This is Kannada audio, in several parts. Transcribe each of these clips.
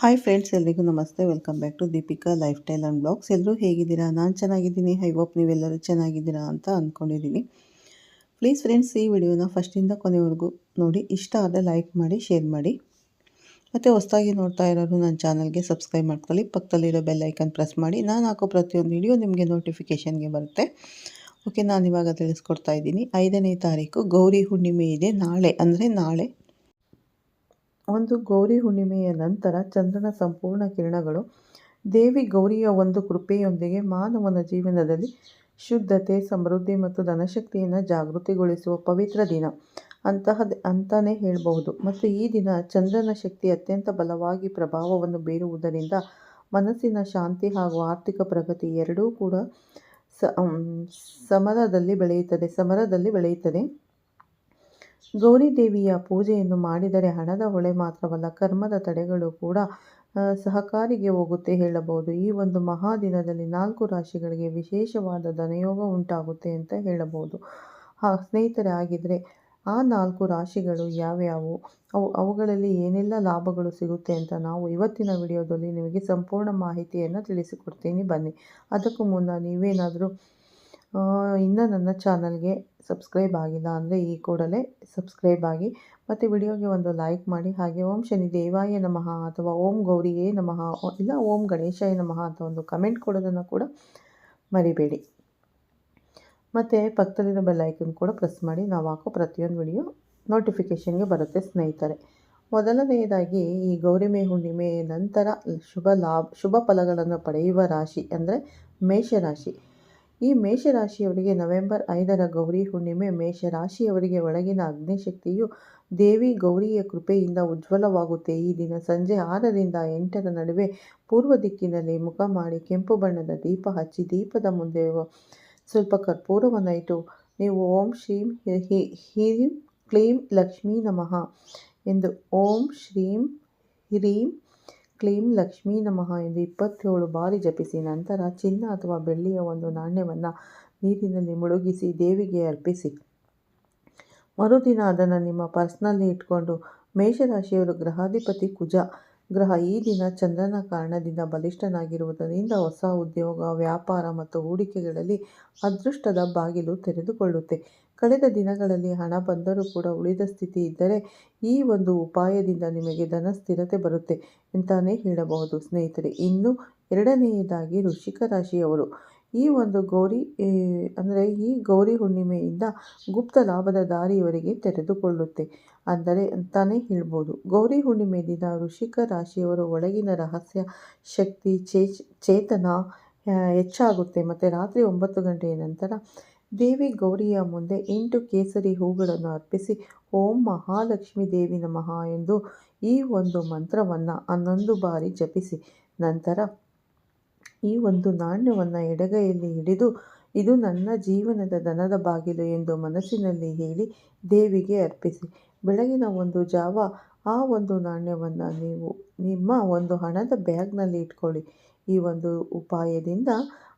ಹಾಯ್ ಫ್ರೆಂಡ್ಸ್ ಎಲ್ರಿಗೂ ನಮಸ್ತೆ. Welcome back to Deepika lifestyle and blogs ಎಲ್ಲರೂ ಹೇಗಿದ್ದೀರಾ? ನಾನು ಚೆನ್ನಾಗಿದ್ದೀನಿ. ಐ ಹೋಪ್ ನೀವೆಲ್ಲರೂ ಚೆನ್ನಾಗಿದ್ದೀರಾ ಅಂತ ಅಂದ್ಕೊಂಡಿದ್ದೀನಿ ಪ್ಲೀಸ್ ಫ್ರೆಂಡ್ಸ್ ಈ ವಿಡಿಯೋನ ಫಸ್ಟಿಂದ ಕೊನೆವರೆಗೂ ನೋಡಿ. ಇಷ್ಟ ಆದರೆ ಲೈಕ್ ಮಾಡಿ ಶೇರ್ ಮಾಡಿ. ಮತ್ತು ಹೊಸದಾಗಿ ನೋಡ್ತಾ ಇರೋರು ನನ್ನ ಚಾನಲ್ಗೆ ಸಬ್ಸ್ಕ್ರೈಬ್ ಮಾಡ್ಕೊಳ್ಳಿ. ಪಕ್ಕದಲ್ಲಿರೋ ಬೆಲ್ ಐಕನ್ ಪ್ರೆಸ್ ಮಾಡಿ. ನಾನು ಹಾಕೋ ಪ್ರತಿಯೊಂದು ವಿಡಿಯೋ ನಿಮಗೆ ನೋಟಿಫಿಕೇಷನ್ಗೆ ಬರುತ್ತೆ. ಓಕೆ ನಾನು ಇವಾಗ ತಿಳಿಸ್ಕೊಡ್ತಾ ಇದ್ದೀನಿ. ಐದನೇ ತಾರೀಕು ಗೌರಿ ಹುಣ್ಣಿಮೆ ಇದೆ. ನಾಳೆ, ಅಂದರೆ ನಾಳೆ ಒಂದು ಗೌರಿ ಹುಣ್ಣಿಮೆಯ ನಂತರ ಚಂದ್ರನ ಸಂಪೂರ್ಣ ಕಿರಣಗಳು, ದೇವಿ ಗೌರಿಯ ಒಂದು ಕೃಪೆಯೊಂದಿಗೆ ಮಾನವನ ಜೀವನದಲ್ಲಿ ಶುದ್ಧತೆ, ಸಮೃದ್ಧಿ ಮತ್ತು ಧನಶಕ್ತಿಯನ್ನು ಜಾಗೃತಿಗೊಳಿಸುವ ಪವಿತ್ರ ದಿನ. ಅಂತಹ ಅಂತಲೇ ಹೇಳಬಹುದು. ಮತ್ತು ಈ ದಿನ ಚಂದ್ರನ ಶಕ್ತಿ ಅತ್ಯಂತ ಬಲವಾಗಿ ಪ್ರಭಾವವನ್ನು ಬೀರುವುದರಿಂದ ಮನಸ್ಸಿನ ಶಾಂತಿ ಹಾಗೂ ಆರ್ಥಿಕ ಪ್ರಗತಿ ಎರಡೂ ಕೂಡ ಸಮರದಲ್ಲಿ ಬೆಳೆಯುತ್ತದೆ ಸಮರದಲ್ಲಿ ಬೆಳೆಯುತ್ತದೆ. ಗೌರಿ ದೇವಿಯ ಪೂಜೆಯನ್ನು ಮಾಡಿದರೆ ಹಣದ ಹೊಳೆ ಮಾತ್ರವಲ್ಲ, ಕರ್ಮದ ತಡೆಗಳು ಕೂಡ ಸಹಕಾರಿಗೆ ಹೋಗುತ್ತೆ ಹೇಳಬಹುದು. ಈ ಒಂದು ಮಹಾದಿನದಲ್ಲಿ ನಾಲ್ಕು ರಾಶಿಗಳಿಗೆ ವಿಶೇಷವಾದ ಧನಯೋಗ ಉಂಟಾಗುತ್ತೆ ಅಂತ ಹೇಳಬಹುದು. ಹಾ, ಸ್ನೇಹಿತರೆ ಆಗಿದ್ರೆ ಆ ನಾಲ್ಕು ರಾಶಿಗಳು ಯಾವ್ಯಾವು? ಅವು, ಅವುಗಳಲ್ಲಿ ಏನೆಲ್ಲ ಲಾಭಗಳು ಸಿಗುತ್ತೆ ಅಂತ ನಾವು ಇವತ್ತಿನ ವಿಡಿಯೋದಲ್ಲಿ ನಿಮಗೆ ಸಂಪೂರ್ಣ ಮಾಹಿತಿಯನ್ನು ತಿಳಿಸಿಕೊಡ್ತೀನಿ. ಬನ್ನಿ, ಅದಕ್ಕೂ ಮುನ್ನ ನೀವೇನಾದರೂ ಇನ್ನೂ ನನ್ನ ಚಾನಲ್ಗೆ ಸಬ್ಸ್ಕ್ರೈಬ್ ಆಗಿಲ್ಲ ಅಂದರೆ ಈ ಕೂಡಲೇ ಸಬ್ಸ್ಕ್ರೈಬ್ ಆಗಿ ಮತ್ತು ವಿಡಿಯೋಗೆ ಒಂದು ಲೈಕ್ ಮಾಡಿ. ಹಾಗೆ ಓಂ ಶನಿ ದೇವಾಯ ನಮಃ ಅಥವಾ ಓಂ ಗೌರಿಯೇ ನಮಃ ಇಲ್ಲ ಓಂ ಗಣೇಶಾಯ ನಮಃ ಅಂತ ಒಂದು ಕಮೆಂಟ್ ಕೊಡೋದನ್ನು ಕೂಡ ಮರಿಬೇಡಿ. ಮತ್ತು ಪಕ್ಕದಲ್ಲಿರೋ ಬೆಲ್ ಐಕನ್ ಕೂಡ ಪ್ರೆಸ್ ಮಾಡಿ. ನಾವು ಹಾಕೋ ಪ್ರತಿಯೊಂದು ವಿಡಿಯೋ ನೋಟಿಫಿಕೇಷನ್ಗೆ ಬರುತ್ತೆ ಸ್ನೇಹಿತರೆ. ಮೊದಲನೆಯದಾಗಿ ಈ ಗೌರಿಮೆ ಹುಣ್ಣಿಮೆ ನಂತರ ಶುಭ ಲಾಭ, ಶುಭ ಫಲಗಳನ್ನು ಪಡೆಯುವ ರಾಶಿ ಅಂದರೆ ಮೇಷರಾಶಿ ಈ ಮೇಷರಾಶಿಯವರಿಗೆ ನವೆಂಬರ್ ಐದರ ಗೌರಿ ಹುಣ್ಣಿಮೆ ಮೇಷರಾಶಿಯವರಿಗೆ ಒಳಗಿನ ಅಗ್ನಿಶಕ್ತಿಯು ದೇವಿ ಗೌರಿಯ ಕೃಪೆಯಿಂದ ಉಜ್ವಲವಾಗುತ್ತೆ. ಈ ದಿನ ಸಂಜೆ ಆರರಿಂದ ಎಂಟರ ನಡುವೆ ಪೂರ್ವ ದಿಕ್ಕಿನಲ್ಲಿ ಮುಖ ಮಾಡಿ ಕೆಂಪು ಬಣ್ಣದ ದೀಪ ಹಚ್ಚಿ ದೀಪದ ಮುಂದೆ ಸ್ವಲ್ಪ ಕರ್ಪೂರವನ್ನು ಇಟ್ಟು ನೀವು ಓಂ ಶ್ರೀಂ ಹೀಂ ಕ್ಲೀಂ ಲಕ್ಷ್ಮೀ ನಮಃ ಎಂದು ಓಂ ಶ್ರೀಂ ಹ್ರೀಂ ಕ್ಲೀಂ ಲಕ್ಷ್ಮೀ ನಮಃ ಎಂದು ಇಪ್ಪತ್ತೇಳು ಬಾರಿ ಜಪಿಸಿ ನಂತರ ಚಿನ್ನ ಅಥವಾ ಬೆಳ್ಳಿಯ ಒಂದು ನಾಣ್ಯವನ್ನು ನೀರಿನಲ್ಲಿ ಮುಳುಗಿಸಿ ದೇವಿಗೆ ಅರ್ಪಿಸಿ. ಮರುದಿನ ಅದನ್ನು ನಿಮ್ಮ ಪರ್ಸ್ನಲ್ಲಿ ಇಟ್ಕೊಂಡು ಮೇಷರಾಶಿಯವರು ಗ್ರಹಾಧಿಪತಿ ಕುಜ ಗ್ರಹ ಈ ದಿನ ಚಂದ್ರನ ಕಾರಣದಿಂದ ಬಲಿಷ್ಠನಾಗಿರುವುದರಿಂದ ಹೊಸ ಉದ್ಯೋಗ, ವ್ಯಾಪಾರ ಮತ್ತು ಹೂಡಿಕೆಗಳಲ್ಲಿ ಅದೃಷ್ಟದ ಬಾಗಿಲು ತೆರೆದುಕೊಳ್ಳುತ್ತೆ. ಕಳೆದ ದಿನಗಳಲ್ಲಿ ಹಣ ಬಂದರೂ ಕೂಡ ಉಳಿದ ಸ್ಥಿತಿ ಇದ್ದರೆ ಈ ಒಂದು ಉಪಾಯದಿಂದ ನಿಮಗೆ ಧನ ಸ್ಥಿರತೆ ಬರುತ್ತೆ ಅಂತಾನೆ ಹೇಳಬಹುದು. ಸ್ನೇಹಿತರೆ, ಇನ್ನು ಎರಡನೆಯದಾಗಿ ವೃಶ್ಚಿಕ ರಾಶಿಯವರು. ಈ ಒಂದು ಗೌರಿ ಅಂದರೆ ಈ ಗೌರಿ ಹುಣ್ಣಿಮೆಯಿಂದ ಗುಪ್ತ ಲಾಭದ ದಾರಿಯವರಿಗೆ ತೆರೆದುಕೊಳ್ಳುತ್ತೆ ಅಂದರೆ ಅಂತಾನೆ ಹೇಳ್ಬೋದು. ಗೌರಿ ಹುಣ್ಣಿಮೆ ದಿನ ವೃಶ್ಚಿಕ ರಾಶಿಯವರು ಒಳಗಿನ ರಹಸ್ಯ, ಶಕ್ತಿ ಚೇತನ ಹೆಚ್ಚಾಗುತ್ತೆ. ಮತ್ತು ರಾತ್ರಿ ಒಂಬತ್ತು ಗಂಟೆಯ ನಂತರ ದೇವಿ ಗೌರಿಯ ಮುಂದೆ ಎಂಟು ಕೇಸರಿ ಹೂಗಳನ್ನು ಅರ್ಪಿಸಿ, ಓಂ ಮಹಾಲಕ್ಷ್ಮಿ ದೇವಿ ನಮಃ ಎಂದು ಈ ಒಂದು ಮಂತ್ರವನ್ನು ಹನ್ನೊಂದು ಬಾರಿ ಜಪಿಸಿ. ನಂತರ ಈ ಒಂದು ನಾಣ್ಯವನ್ನು ಎಡಗೈಯಲ್ಲಿ ಹಿಡಿದು, ಇದು ನನ್ನ ಜೀವನದ ದನದ ಬಾಗಿಲು ಎಂದು ಮನಸ್ಸಿನಲ್ಲಿ ಹೇಳಿ ದೇವಿಗೆ ಅರ್ಪಿಸಿ. ಬೆಳಗಿನ ಒಂದು ಜಾವ, ಆ ಒಂದು ನಾಣ್ಯವನ್ನು ನೀವು ನಿಮ್ಮ ಒಂದು ಹಣದ ಬ್ಯಾಗ್ನಲ್ಲಿ ಇಟ್ಕೊಳ್ಳಿ. ಈ ಒಂದು ಉಪಾಯದಿಂದ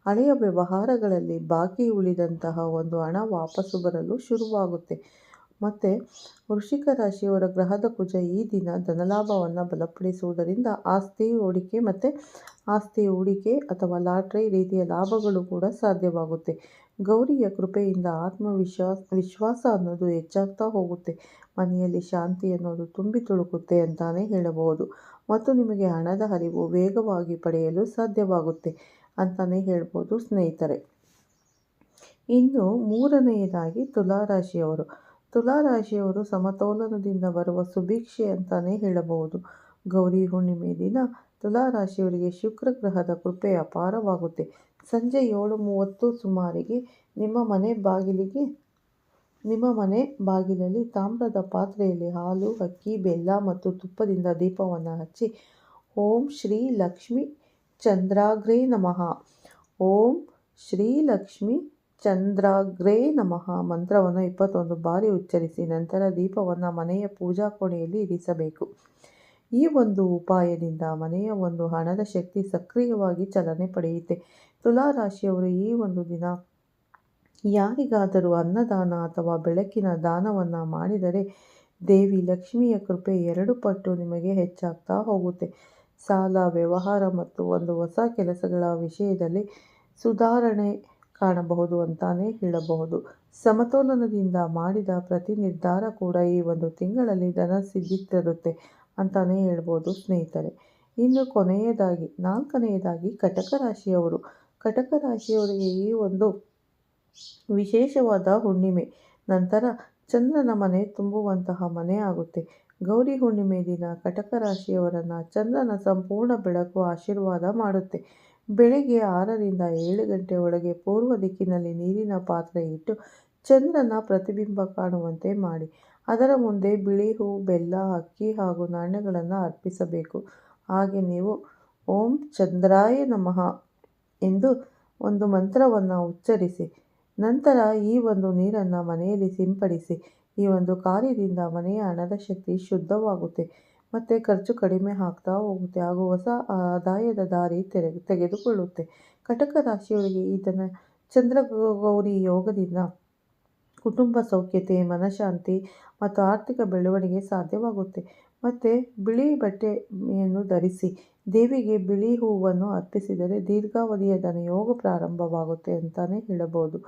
ಹಳೆಯ ವ್ಯವಹಾರಗಳಲ್ಲಿ ಬಾಕಿ ಉಳಿದಂತಹ ಒಂದು ಹಣ ವಾಪಸ್ಸು ಬರಲು ಶುರುವಾಗುತ್ತೆ. ಮತ್ತು ವೃಶ್ಚಿಕ ರಾಶಿಯವರ ಗ್ರಹದ ಕುಜ ಈ ದಿನ ಧನಲಾಭವನ್ನು ಬಲಪಡಿಸುವುದರಿಂದ ಆಸ್ತಿ ಹೂಡಿಕೆ ಮತ್ತು ಆಸ್ತಿ ಹೂಡಿಕೆ ಅಥವಾ ಲಾಟ್ರಿ ರೀತಿಯ ಲಾಭಗಳು ಕೂಡ ಸಾಧ್ಯವಾಗುತ್ತೆ. ಗೌರಿಯ ಕೃಪೆಯಿಂದ ಆತ್ಮವಿಶ್ವಾಸ ವಿಶ್ವಾಸ ಅನ್ನೋದು ಹೆಚ್ಚಾಗ್ತಾ ಹೋಗುತ್ತೆ. ಮನೆಯಲ್ಲಿ ಶಾಂತಿ ಅನ್ನೋದು ತುಂಬಿ ತುಳುಕುತ್ತೆ ಅಂತಾನೆ ಹೇಳಬಹುದು. ಮತ್ತು ನಿಮಗೆ ಹಣದ ಹರಿವು ವೇಗವಾಗಿ ಪಡೆಯಲು ಸಾಧ್ಯವಾಗುತ್ತೆ. ಅಂತಲೇ ಹೇಳ್ಬೋದು ಸ್ನೇಹಿತರೆ. ಇನ್ನು ಮೂರನೆಯದಾಗಿ ತುಲಾರಾಶಿಯವರು. ತುಲಾರಾಶಿಯವರು ಸಮತೋಲನದಿಂದ ಬರುವ ಸುಭಿಕ್ಷೆ ಅಂತಲೇ ಹೇಳಬಹುದು. ಗೌರಿ ಹುಣ್ಣಿಮೆ ದಿನ ತುಲಾರಾಶಿಯವರಿಗೆ ಶುಕ್ರ ಗ್ರಹದ ಕೃಪೆ ಅಪಾರವಾಗುತ್ತೆ. ಸಂಜೆ ಏಳು ಮೂವತ್ತು ಸುಮಾರಿಗೆ ನಿಮ್ಮ ಮನೆ ಬಾಗಿಲಿಗೆ, ನಿಮ್ಮ ಮನೆ ಬಾಗಿಲಲ್ಲಿ ತಾಮ್ರದ ಪಾತ್ರೆಯಲ್ಲಿ ಹಾಲು, ಅಕ್ಕಿ, ಬೆಲ್ಲ ಮತ್ತು ತುಪ್ಪದಿಂದ ದೀಪವನ್ನು ಹಚ್ಚಿ ಓಂ ಶ್ರೀ ಲಕ್ಷ್ಮಿ ಚಂದ್ರಾಗ್ರೇ ನಮಃ. ಓಂ ಶ್ರೀ ಲಕ್ಷ್ಮಿ ಚಂದ್ರಾಗ್ರೇ ನಮಃ. ಮಂತ್ರವನ್ನು ಇಪ್ಪತ್ತೊಂದು ಬಾರಿ ಉಚ್ಚರಿಸಿ ನಂತರ ದೀಪವನ್ನು ಮನೆಯ ಪೂಜಾ ಕೋಣೆಯಲ್ಲಿ ಇರಿಸಬೇಕು. ಈ ಒಂದು ಉಪಾಯದಿಂದ ಮನೆಯ ಒಂದು ಹಣದ ಶಕ್ತಿ ಸಕ್ರಿಯವಾಗಿ ಚಲನೆ ಪಡೆಯುತ್ತೆ. ತುಲಾ ರಾಶಿಯವರು ಈ ಒಂದು ದಿನ ಯಾರಿಗಾದರೂ ಅನ್ನದಾನ ಅಥವಾ ಬೆಳಕಿನ ದಾನವನ್ನು ಮಾಡಿದರೆ ದೇವಿ ಲಕ್ಷ್ಮಿಯ ಕೃಪೆ ಎರಡು ಪಟ್ಟು ನಿಮಗೆ ಹೆಚ್ಚಾಗ್ತಾ ಹೋಗುತ್ತೆ. ಸಾಲ, ವ್ಯವಹಾರ ಮತ್ತು ಒಂದು ಹೊಸ ಕೆಲಸಗಳ ವಿಷಯದಲ್ಲಿ ಸುಧಾರಣೆ ಕಾಣಬಹುದು ಅಂತಾನೆ ಹೇಳಬಹುದು. ಸಮತೋಲನದಿಂದ ಮಾಡಿದ ಪ್ರತಿ ನಿರ್ಧಾರ ಕೂಡ ಈ ಒಂದು ತಿಂಗಳಲ್ಲಿ ಧನ ಸಿಗುತ್ತಿರುತ್ತೆ ತರುತ್ತೆ ಅಂತಾನೆ ಹೇಳ್ಬೋದು ಸ್ನೇಹಿತರೆ. ಇನ್ನು ಕೊನೆಯದಾಗಿ, ನಾಲ್ಕನೆಯದಾಗಿ ಕಟಕ ರಾಶಿಯವರು. ಕಟಕ ರಾಶಿಯವರಿಗೆ ಈ ಒಂದು ವಿಶೇಷವಾದ ಹುಣ್ಣಿಮೆ. ನಂತರ ಚಂದ್ರನ ಮನೆ ತುಂಬುವಂತಹ ಮನೆ ಆಗುತ್ತೆ. ಗೌರಿ ಹುಣ್ಣಿಮೆ ದಿನ ಕಟಕ ರಾಶಿಯವರನ್ನು ಚಂದ್ರನ ಸಂಪೂರ್ಣ ಬೆಳಕು ಆಶೀರ್ವಾದ ಮಾಡುತ್ತೆ. ಬೆಳಗ್ಗೆ ಆರರಿಂದ ಏಳು ಗಂಟೆ ಒಳಗೆ ಪೂರ್ವ ದಿಕ್ಕಿನಲ್ಲಿ ನೀರಿನ ಪಾತ್ರೆ ಇಟ್ಟು ಚಂದ್ರನ ಪ್ರತಿಬಿಂಬ ಕಾಣುವಂತೆ ಮಾಡಿ. ಅದರ ಮುಂದೆ ಬಿಳಿ ಹೂ, ಬೆಲ್ಲ, ಅಕ್ಕಿ ಹಾಗೂ ನಾಣ್ಯಗಳನ್ನು ಅರ್ಪಿಸಬೇಕು. ಹಾಗೆ ನೀವು ಓಂ ಚಂದ್ರಾಯ ನಮಃ ಎಂದು ಒಂದು ಮಂತ್ರವನ್ನು ಉಚ್ಚರಿಸಿ, ನಂತರ ಈ ಒಂದು ನೀರನ್ನು ಮನೆಯಲ್ಲಿ ಸಿಂಪಡಿಸಿ ಈ ಒಂದು ಕಾರ್ಯದಿಂದ ಮನೆಯ ಹಣದ ಶಕ್ತಿ ಶುದ್ಧವಾಗುತ್ತೆ. ಮತ್ತು ಖರ್ಚು ಕಡಿಮೆ ಆಗ್ತಾ ಹೋಗುತ್ತೆ. ಹಾಗೂ ಹೊಸ ಆದಾಯದ ದಾರಿ ತೆರೆ, ತೆಗೆದುಕೊಳ್ಳುತ್ತೆ. ಕಟಕ ರಾಶಿಯವರಿಗೆ ಚಂದ್ರ ಗೌರಿ ಯೋಗದಿಂದ ಕುಟುಂಬ ಸೌಖ್ಯತೆ, ಮನಃಶಾಂತಿ ಮತ್ತು ಆರ್ಥಿಕ ಬೆಳವಣಿಗೆ ಸಾಧ್ಯವಾಗುತ್ತೆ. ಮತ್ತು ಬಿಳಿ ಬಟ್ಟೆಯನ್ನು ಧರಿಸಿ, ದೇವಿಗೆ ಬಿಳಿ ಹೂವನ್ನು ಅರ್ಪಿಸಿದರೆ ದೀರ್ಘಾವಧಿಯ ಧನಯೋಗ ಪ್ರಾರಂಭವಾಗುತ್ತೆ ಅಂತಲೇ ಹೇಳಬಹುದು.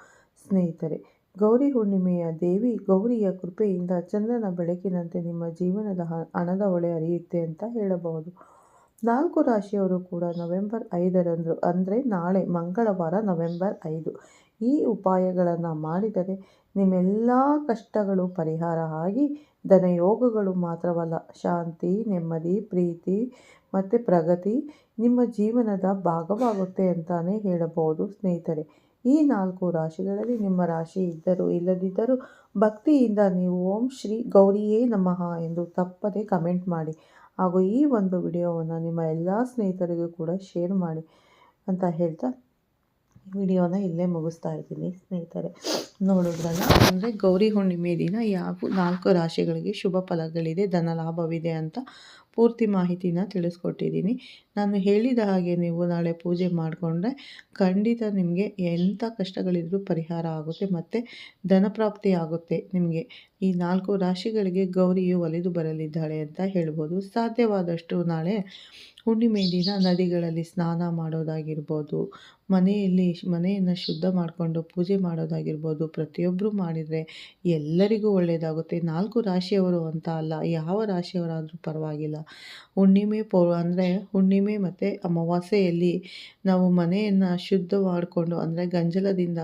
ಸ್ನೇಹಿತರೆ ಗೌರಿ ಹುಣ್ಣಿಮೆಯ ದೇವಿ ಗೌರಿಯ ಕೃಪೆಯಿಂದ ಚಂದ್ರನ ಬೆಳಕಿನಂತೆ ನಿಮ್ಮ ಜೀವನದ ಹಣದ ಹೊಳೆ ಅರಿಯುತ್ತೆ ಅಂತ ಹೇಳಬಹುದು. ನಾಲ್ಕು ರಾಶಿಯವರು ಕೂಡ ನವೆಂಬರ್ ಐದರಂದು, ಅಂದರೆ ನಾಳೆ ಮಂಗಳವಾರ ನವೆಂಬರ್ ಐದು. ಈ ಉಪಾಯಗಳನ್ನು ಮಾಡಿದರೆ ನಿಮ್ಮೆಲ್ಲ ಕಷ್ಟಗಳು ಪರಿಹಾರ ಆಗಿ ಧನಯೋಗಗಳು ಮಾತ್ರವಲ್ಲ, ಶಾಂತಿ, ನೆಮ್ಮದಿ, ಪ್ರೀತಿ ಮತ್ತು ಪ್ರಗತಿ ನಿಮ್ಮ ಜೀವನದ ಭಾಗವಾಗುತ್ತೆ ಅಂತಲೇ ಹೇಳಬಹುದು ಸ್ನೇಹಿತರೆ. ಈ ನಾಲ್ಕು ರಾಶಿಗಳಲ್ಲಿ ನಿಮ್ಮ ರಾಶಿ ಇದ್ದರೂ ಇಲ್ಲದಿದ್ದರೂ ಭಕ್ತಿಯಿಂದ ನೀವು ಓಂ ಶ್ರೀ ಗೌರಿಯೇ ನಮಃ ಎಂದು ತಪ್ಪದೆ ಕಮೆಂಟ್ ಮಾಡಿ. ಹಾಗೂ ಈ ಒಂದು ವಿಡಿಯೋವನ್ನು ನಿಮ್ಮ ಎಲ್ಲ ಸ್ನೇಹಿತರಿಗೂ ಕೂಡ ಶೇರ್ ಮಾಡಿ ಅಂತ ಹೇಳ್ತಾ ವಿಡಿಯೋನ ಇಲ್ಲೇ ಮುಗಿಸ್ತಾ ಇದ್ದೀನಿ ಸ್ನೇಹಿತರೆ. ನೋಡಿದ್ರಲ್ಲ, ಅಂದರೆ ಗೌರಿ ಹುಣ್ಣಿಮೆ ದಿನ ಯಾವ ನಾಲ್ಕು ರಾಶಿಗಳಿಗೆ ಶುಭ ಫಲಗಳಿದೆ, ಧನ ಲಾಭವಿದೆ ಅಂತ ಪೂರ್ತಿ ಮಾಹಿತಿನ ತಿಳಿಸ್ಕೊಟ್ಟಿದ್ದೀನಿ. ನಾನು ಹೇಳಿದ ಹಾಗೆ ನೀವು ನಾಳೆ ಪೂಜೆ ಮಾಡಿಕೊಂಡ್ರೆ ಖಂಡಿತ ನಿಮಗೆ ಎಂಥ ಕಷ್ಟಗಳಿದ್ರೂ ಪರಿಹಾರ ಆಗುತ್ತೆ ಮತ್ತು ಧನಪ್ರಾಪ್ತಿ ಆಗುತ್ತೆ ನಿಮಗೆ. ಈ ನಾಲ್ಕು ರಾಶಿಗಳಿಗೆ ಗೌರಿಯು ಒಲಿದು ಬರಲಿದ್ದಾಳೆ ಅಂತ ಹೇಳ್ಬೋದು. ಸಾಧ್ಯವಾದಷ್ಟು ನಾಳೆ ಹುಣ್ಣಿಮೆ ದಿನ ನದಿಗಳಲ್ಲಿ ಸ್ನಾನ ಮಾಡೋದಾಗಿರ್ಬೋದು, ಮನೆಯಲ್ಲಿ ಮನೆಯನ್ನು ಶುದ್ಧ ಮಾಡಿಕೊಂಡು ಪೂಜೆ ಮಾಡೋದಾಗಿರ್ಬೋದು ಪ್ರತಿಯೊಬ್ಬರು ಮಾಡಿದರೆ ಎಲ್ಲರಿಗೂ ಒಳ್ಳೆಯದಾಗುತ್ತೆ ನಾಲ್ಕು ರಾಶಿಯವರು ಅಂತ ಅಲ್ಲ, ಯಾವ ರಾಶಿಯವರಾದರೂ ಪರವಾಗಿಲ್ಲ. ಹುಣ್ಣಿಮೆ ಪೌ ಅಂದರೆ ಹುಣ್ಣಿಮೆ ಮತ್ತು ಅಮಾವಾಸ್ಯೆಯಲ್ಲಿ ನಾವು ಮನೆಯನ್ನು ಶುದ್ಧ ಮಾಡಿಕೊಂಡು ಅಂದರೆ ಗಂಜಲದಿಂದ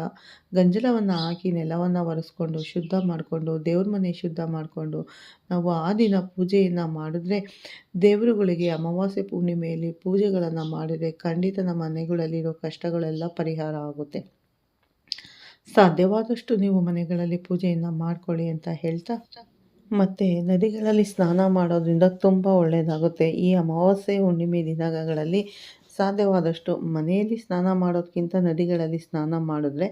ಗಂಜಲವನ್ನು ಹಾಕಿ ನೆಲವನ್ನು ಒರೆಸ್ಕೊಂಡು ಶುದ್ಧ ಮಾಡಿಕೊಂಡು ದೇವ್ರ ಮನೆ ಶುದ್ಧ ಮಾಡಿಕೊಂಡು ನಾವು ಆ ದಿನ ಪೂಜೆಯನ್ನು ಮಾಡಿದ್ರೆ ದೇವರುಗಳಿಗೆ ಅಮಾವಾಸ್ಯೆ ಪೂರ್ಣಿಮೆಯಲ್ಲಿ ಪೂಜೆಗಳನ್ನು ಮಾಡಿದರೆ ಖಂಡಿತ ನಮ್ಮ ಮನೆಗಳಲ್ಲಿರೋ ಕಷ್ಟಗಳೆಲ್ಲ ಪರಿಹಾರ ಆಗುತ್ತೆ. ಸಾಧ್ಯವಾದಷ್ಟು ನೀವು ಮನೆಗಳಲ್ಲಿ ಪೂಜೆಯನ್ನು ಮಾಡ್ಕೊಳ್ಳಿ ಅಂತ ಹೇಳ್ತಾ ಮತ್ತು ನದಿಗಳಲ್ಲಿ ಸ್ನಾನ ಮಾಡೋದ್ರಿಂದ ತುಂಬ ಒಳ್ಳೆಯದಾಗುತ್ತೆ ಈ ಅಮಾವಾಸ್ಯೆ ಹುಣ್ಣಿಮೆ ದಿನಗಳಲ್ಲಿ ಸಾಧ್ಯವಾದಷ್ಟು ಮನೆಯಲ್ಲಿ ಸ್ನಾನ ಮಾಡೋದಕ್ಕಿಂತ ನದಿಗಳಲ್ಲಿ ಸ್ನಾನ ಮಾಡಿದ್ರೆ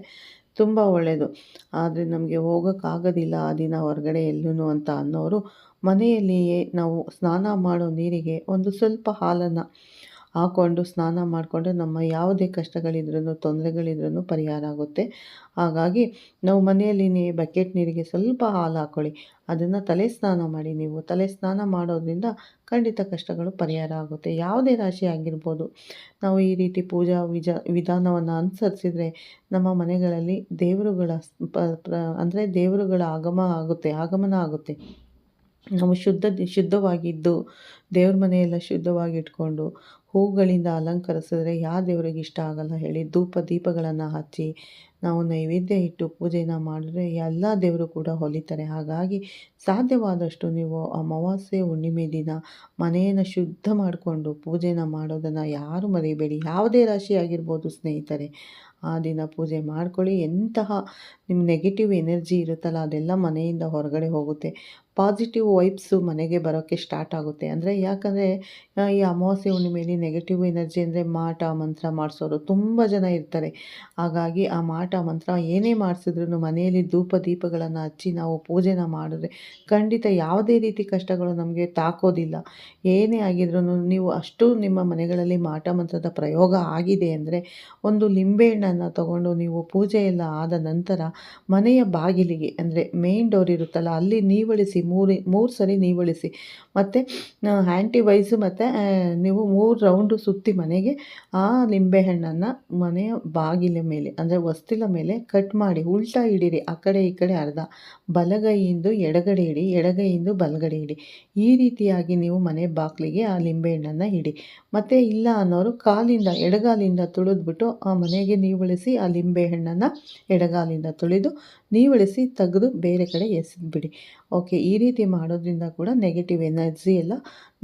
ತುಂಬ ಒಳ್ಳೆಯದು ಆದರೆ ನಮಗೆ ಹೋಗೋಕ್ಕಾಗೋದಿಲ್ಲ ಆ ದಿನ ಹೊರಗಡೆ ಎಲ್ಲೂ ಅಂತ ಅನ್ನೋರು ಮನೆಯಲ್ಲಿಯೇ ನಾವು ಸ್ನಾನ ಮಾಡೋ ನೀರಿಗೆ ಒಂದು ಸ್ವಲ್ಪ ಹಾಲನ್ನು ಹಾಕ್ಕೊಂಡು ಸ್ನಾನ ಮಾಡಿಕೊಂಡ್ರೆ ನಮ್ಮ ಯಾವುದೇ ಕಷ್ಟಗಳಿದ್ರೂ ತೊಂದರೆಗಳಿದ್ರೂ ಪರಿಹಾರ ಆಗುತ್ತೆ. ಹಾಗಾಗಿ ನಾವು ಮನೆಯಲ್ಲಿ ಬಕೆಟ್ ನೀರಿಗೆ ಸ್ವಲ್ಪ ಹಾಲು ಹಾಕ್ಕೊಳ್ಳಿ ಅದನ್ನು ತಲೆ ಸ್ನಾನ ಮಾಡಿ ನೀವು. ತಲೆ ಸ್ನಾನ ಮಾಡೋದ್ರಿಂದ ಖಂಡಿತ ಕಷ್ಟಗಳು ಪರಿಹಾರ ಆಗುತ್ತೆ. ಯಾವುದೇ ರಾಶಿ ಆಗಿರ್ಬೋದು. ನಾವು ಈ ರೀತಿ ಪೂಜಾ ವಿಜ, ವಿಧಾನವನ್ನು ಅನುಸರಿಸಿದ್ರೆ ನಮ್ಮ ಮನೆಗಳಲ್ಲಿ ದೇವರುಗಳ ಅಂದರೆ ದೇವರುಗಳ ಆಗಮ ಆಗುತ್ತೆ, ಆಗಮನ ಆಗುತ್ತೆ. ನಾವು ಶುದ್ಧ, ಶುದ್ಧವಾಗಿದ್ದು ದೇವ್ರ ಮನೆಯೆಲ್ಲ ಶುದ್ಧವಾಗಿ ಇಟ್ಕೊಂಡು ಹೂಗಳಿಂದ ಅಲಂಕರಿಸಿದ್ರೆ ಯಾವ ದೇವರಿಗೆ ಇಷ್ಟ ಆಗಲ್ಲ ಹೇಳಿ ಧೂಪ ದೀಪಗಳನ್ನು ಹಚ್ಚಿ ನಾವು ನೈವೇದ್ಯ ಇಟ್ಟು ಪೂಜೆನ ಮಾಡಿದ್ರೆ ಎಲ್ಲ ದೇವರು ಕೂಡ ಹೊಲಿತಾರೆ. ಹಾಗಾಗಿ ಸಾಧ್ಯವಾದಷ್ಟು ನೀವು ಅಮಾವಾಸ್ಯೆ ಹುಣ್ಣಿಮೆ ದಿನ ಮನೆಯನ್ನು ಶುದ್ಧ ಮಾಡಿಕೊಂಡು ಪೂಜೆನ ಮಾಡೋದನ್ನು ಯಾರು ಮರಿಬೇಡಿ. ಯಾವುದೇ ರಾಶಿ ಆಗಿರ್ಬೋದು ಸ್ನೇಹಿತರೆ, ಆ ದಿನ ಪೂಜೆ ಮಾಡ್ಕೊಳ್ಳಿ. ಎಂತಹ ನಿಮ್ಮ ನೆಗೆಟಿವ್ ಎನರ್ಜಿ ಇರುತ್ತಲ್ಲ ಅದೆಲ್ಲ ಮನೆಯಿಂದ ಹೊರಗಡೆ ಹೋಗುತ್ತೆ. ಪಾಸಿಟಿವ್ ವೈಬ್ಸು ಮನೆಗೆ ಬರೋಕ್ಕೆ ಸ್ಟಾರ್ಟ್ ಆಗುತ್ತೆ. ಅಂದರೆ ಯಾಕಂದರೆ ಈ ಅಮಾವಾಸ್ಯೆ ಹುಣ್ಣಿಮೆಯಲ್ಲಿ ನೆಗೆಟಿವ್ ಎನರ್ಜಿ ಅಂದರೆ ಮಾಟ, ಮಂತ್ರ ಮಾಡಿಸೋರು ತುಂಬ ಜನ ಇರ್ತಾರೆ. ಹಾಗಾಗಿ ಆ ಮಾಟ, ಮಂತ್ರ ಏನೇ ಮಾಡಿಸಿದ್ರು ಮನೆಯಲ್ಲಿ ಧೂಪ, ದೀಪಗಳನ್ನು ಹಚ್ಚಿ ನಾವು ಪೂಜೆನ ಮಾಡಿದ್ರೆ ಖಂಡಿತ ಯಾವುದೇ ರೀತಿ ಕಷ್ಟಗಳು ನಮಗೆ ತಾಕೋದಿಲ್ಲ. ಏನೇ ಆಗಿದ್ರೂ ನೀವು ಅಷ್ಟು ನಿಮ್ಮ ಮನೆಗಳಲ್ಲಿ ಮಾಟ, ಮಂತ್ರದ ಪ್ರಯೋಗ ಆಗಿದೆ ಅಂದರೆ ಒಂದು ಲಿಂಬೆಹಣ್ಣನ್ನು ತಗೊಂಡು ನೀವು ಪೂಜೆ ಎಲ್ಲ ಆದ ನಂತರ ಮನೆಯ ಬಾಗಿಲಿಗೆ, ಅಂದರೆ ಮೇನ್ ಡೋರ್ ಇರುತ್ತಲ್ಲ, ಅಲ್ಲಿ ನೀವಳಿಸಿ ಮೂರು ಮೂರು ಸರಿ ನೀವಳಿಸಿ. ಮತ್ತು ಆ್ಯಂಟಿವೈಸು ಮತ್ತು ನೀವು ಮೂರು ರೌಂಡು ಸುತ್ತಿ ಮನೆಗೆ ಆ ನಿಂಬೆಹಣ್ಣನ್ನು ಮನೆಯ ಬಾಗಿಲ ಮೇಲೆ, ಅಂದರೆ ವಸ್ತಿಲ ಮೇಲೆ ಕಟ್ ಮಾಡಿ, ಉಲ್ಟಾ ಇಡಿರಿ ಆ ಕಡೆ ಈ ಕಡೆ ಅರ್ಧ. ಬಲಗೈಯಿಂದ ಎಡಗಡೆ ಇಡಿ ಎಡಗೈಯಿಂದ ಬಲಗಡೆ ಇಡಿ ಈ ರೀತಿಯಾಗಿ ನೀವು ಮನೆ ಬಾಗಿಲಿಗೆ ಆ ಲಿಂಬೆಹಣ್ಣನ್ನು ಇಡಿ ಮತ್ತು ಇಲ್ಲ ಅನ್ನೋರು ಕಾಲಿಂದ, ಎಡಗಾಲಿಂದ ತುಳಿದ್ಬಿಟ್ಟು ಆ ಮನೆಗೆ ನೀವಳಿಸಿ ಆ ಲಿಂಬೆಹಣ್ಣನ್ನು ಎಡಗಾಲಿಂದ ತುಳಿದು ನೀವಳಿಸಿ ತೆಗೆದು ಬೇರೆ ಕಡೆ ಎಸೆದ್ಬಿಡಿ. ಓಕೆ ಈ ರೀತಿ ಮಾಡೋದ್ರಿಂದ ಕೂಡ ನೆಗೆಟಿವ್ ಎನರ್ಜಿ ಎಲ್ಲ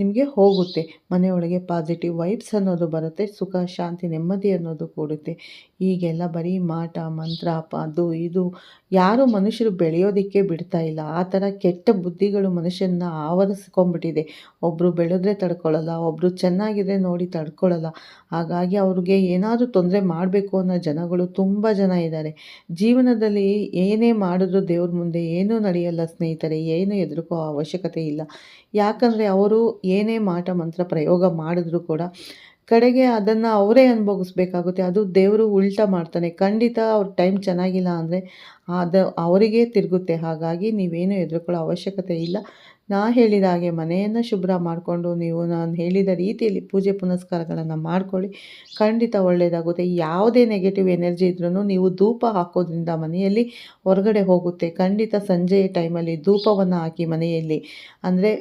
ನಿಮಗೆ ಹೋಗುತ್ತೆ. ಮನೆಯೊಳಗೆ ಪಾಸಿಟಿವ್ ವೈಬ್ಸ್ ಅನ್ನೋದು ಬರುತ್ತೆ, ಸುಖ, ಶಾಂತಿ, ನೆಮ್ಮದಿ ಅನ್ನೋದು ಕೊಡುತ್ತೆ. ಈಗೆಲ್ಲ ಬರೀ ಮಾಟ, ಮಂತ್ರ ಅದು ಇದು ಯಾರು ಮನುಷ್ಯರು ಬೆಳೆಯೋದಕ್ಕೆ ಬಿಡ್ತಾ ಇಲ್ಲ. ಆ ಥರ ಕೆಟ್ಟ ಬುದ್ಧಿಗಳು ಮನುಷ್ಯನ ಆವರಿಸ್ಕೊಂಡ್ಬಿಟ್ಟಿದೆ. ಒಬ್ಬರು ಬೆಳೆದ್ರೆ ತಡ್ಕೊಳ್ಳಲ್ಲ ಒಬ್ಬರು ಚೆನ್ನಾಗಿದ್ರೆ ನೋಡಿ ತಡ್ಕೊಳ್ಳಲ್ಲ ಹಾಗಾಗಿ ಅವ್ರಿಗೆ ಏನಾದರೂ ತೊಂದರೆ ಮಾಡಬೇಕು ಅನ್ನೋ ಜನಗಳು ತುಂಬ ಜನ ಇದ್ದಾರೆ. ಜೀವನದಲ್ಲಿ ಏನೇ ಮಾಡಿದ್ರು ದೇವ್ರ ಮುಂದೆ ಏನೂ ನಡೆಯಲ್ಲ ಸ್ನೇಹಿತರೆ, ಏನು ಎದುರುಕೋ ಅವಶ್ಯಕತೆ ಇಲ್ಲ. ಯಾಕಂದರೆ ಅವರು ಏನೇ ಮಾಟ ಮಂತ್ರ ಪ್ರಯೋಗ ಮಾಡಿದ್ರೂ ಕೂಡ ಕಡೆಗೆ ಅದನ್ನು ಅವರೇ ಅನುಭವಿಸ್ಬೇಕಾಗುತ್ತೆ. ಅದು ದೇವರು ಉಲ್ಟಾ ಮಾಡ್ತಾನೆ. ಖಂಡಿತ ಅವ್ರ ಟೈಮ್ ಚೆನ್ನಾಗಿಲ್ಲ ಅಂದರೆ ಅದು ಅವರಿಗೆ ತಿರುಗುತ್ತೆ. ಹಾಗಾಗಿ ನೀವೇನು ಹೆದರ್ಕೊಳ್ಳೋ ಅವಶ್ಯಕತೆ ಇಲ್ಲ. ನಾ ಹೇಳಿದ ಹಾಗೆ ಮನೆಯನ್ನು ಶುಭ್ರ ಮಾಡಿಕೊಂಡು ನೀವು ನಾನು ಹೇಳಿದ ರೀತಿಯಲ್ಲಿ ಪೂಜೆ ಪುನಸ್ಕಾರಗಳನ್ನು ಮಾಡಿಕೊಳ್ಳಿ. ಖಂಡಿತ ಒಳ್ಳೆಯದಾಗುತ್ತೆ ಯಾವುದೇ ನೆಗೆಟಿವ್ ಎನರ್ಜಿ ಇದ್ರೂ ನೀವು ಧೂಪ ಹಾಕೋದ್ರಿಂದ ಮನೆಯಲ್ಲಿ ಹೊರಗಡೆ ಹೋಗುತ್ತೆ. ಖಂಡಿತ ಸಂಜೆಯ ಟೈಮಲ್ಲಿ ಧೂಪವನ್ನು ಹಾಕಿ ಮನೆಯಲ್ಲಿ. ಅಂದರೆ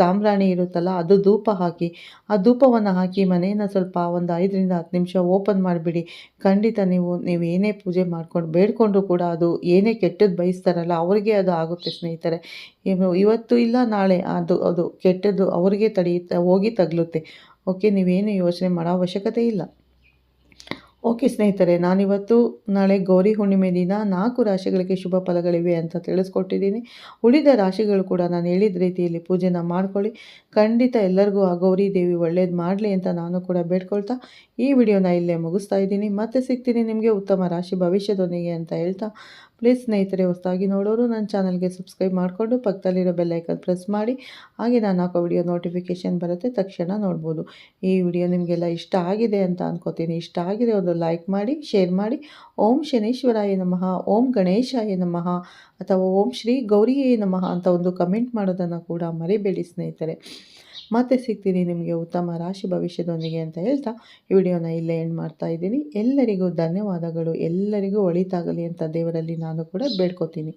ಸಾಂಬ್ರಾಣಿ ಇರುತ್ತಲ್ಲ, ಅದು ಧೂಪ ಹಾಕಿ. ಆ ಧೂಪವನ್ನು ಹಾಕಿ ಮನೆಯನ್ನು ಸ್ವಲ್ಪ ಒಂದು ಐದರಿಂದ ಹತ್ತು ನಿಮಿಷ ಓಪನ್ ಮಾಡಿಬಿಡಿ. ಖಂಡಿತ ನೀವು ನೀವು ಏನೇ ಪೂಜೆ ಮಾಡ್ಕೊಂಡು ಬೇಡ್ಕೊಂಡ್ರು ಕೂಡ ಅದು ಏನೇ ಕೆಟ್ಟದ್ದು ಬಯಸ್ತಾರಲ್ಲ ಅವರಿಗೆ ಅದು ಆಗುತ್ತೆ ಸ್ನೇಹಿತರೆ. ಇವತ್ತು ಇಲ್ಲ, ನಾಳೆ ಅದು ಅದು ಕೆಟ್ಟದ್ದು ಅವರಿಗೆ ತಡೆಯುತ್ತೆ ಹೋಗಿ ತಗಲುತ್ತೆ. ಓಕೆ ನೀವೇನು ಯೋಚನೆ ಮಾಡೋ ಅವಶ್ಯಕತೆ ಇಲ್ಲ. ಓಕೆ ಸ್ನೇಹಿತರೆ, ನಾನಿವತ್ತು ನಾಳೆ ಗೌರಿ ಹುಣ್ಣಿಮೆ ದಿನ ನಾಲ್ಕು ರಾಶಿಗಳಿಗೆ ಶುಭ ಫಲಗಳಿವೆ ಅಂತ ತಿಳಿಸ್ಕೊಟ್ಟಿದ್ದೀನಿ. ಉಳಿದ ರಾಶಿಗಳು ಕೂಡ ನಾನು ಹೇಳಿದ ರೀತಿಯಲ್ಲಿ ಪೂಜೆನ ಮಾಡ್ಕೊಳ್ಳಿ. ಖಂಡಿತ ಎಲ್ಲರಿಗೂ ಆ ಗೌರಿ ದೇವಿ ಒಳ್ಳೇದು ಮಾಡಲಿ ಅಂತ ನಾನು ಕೂಡ ಬೇಡ್ಕೊಳ್ತಾ ಈ ವಿಡಿಯೋನ ಇಲ್ಲೇ ಮುಗಿಸ್ತಾ ಇದ್ದೀನಿ. ಮತ್ತೆ ಸಿಗ್ತೀನಿ ನಿಮಗೆ ಉತ್ತಮ ರಾಶಿ ಭವಿಷ್ಯದೊಂದಿಗೆ ಅಂತ ಹೇಳ್ತಾ ಪ್ಲೀಸ್ ಸ್ನೇಹಿತರೆ, ಹೊಸದಾಗಿ ನೋಡೋರು ನನ್ನ ಚಾನಲ್ಗೆ ಸಬ್ಸ್ಕ್ರೈಬ್ ಮಾಡಿಕೊಂಡು ಪಕ್ಕದಲ್ಲಿರೋ ಬೆಲ್ಲೈಕನ್ ಪ್ರೆಸ್ ಮಾಡಿ. ಹಾಗೆ ನಾನು ಹಾಕೋ ವಿಡಿಯೋ ನೋಟಿಫಿಕೇಷನ್ ಬರುತ್ತೆ, ತಕ್ಷಣ ನೋಡ್ಬೋದು. ಈ ವಿಡಿಯೋ ನಿಮಗೆಲ್ಲ ಇಷ್ಟ ಆಗಿದೆ ಅಂತ ಅನ್ಕೋತೀನಿ. ಇಷ್ಟ ಆಗಿದೆ ಒಂದು ಲೈಕ್ ಮಾಡಿ, ಶೇರ್ ಮಾಡಿ. ಓಂ ಶನೇಶ್ವರಾಯ ನಮಃ, ಓಂ ಗಣೇಶಾಯ ನಮಃ, ಅಥವಾ ಓಂ ಶ್ರೀ ಗೌರಿಯೇ ನಮಃ ಅಂತ ಒಂದು ಕಮೆಂಟ್ ಮಾಡೋದನ್ನು ಕೂಡ ಮರಿಬೇಡಿ ಸ್ನೇಹಿತರೆ. ಮತ್ತೆ ಸಿಗ್ತೀನಿ ನಿಮಗೆ ಉತ್ತಮ ರಾಶಿ ಭವಿಷ್ಯದೊಂದಿಗೆ ಅಂತ ಹೇಳ್ತಾ ಈ ವಿಡಿಯೋನ ಇಲ್ಲೇ ಎಂಡ್ ಮಾಡ್ತಾ ಇದ್ದೀನಿ. ಎಲ್ಲರಿಗೂ ಧನ್ಯವಾದಗಳು. ಎಲ್ಲರಿಗೂ ಒಳಿತಾಗಲಿ ಅಂತ ದೇವರಲ್ಲಿ ನಾನು ಕೂಡ ಬೇಡ್ಕೋತೀನಿ.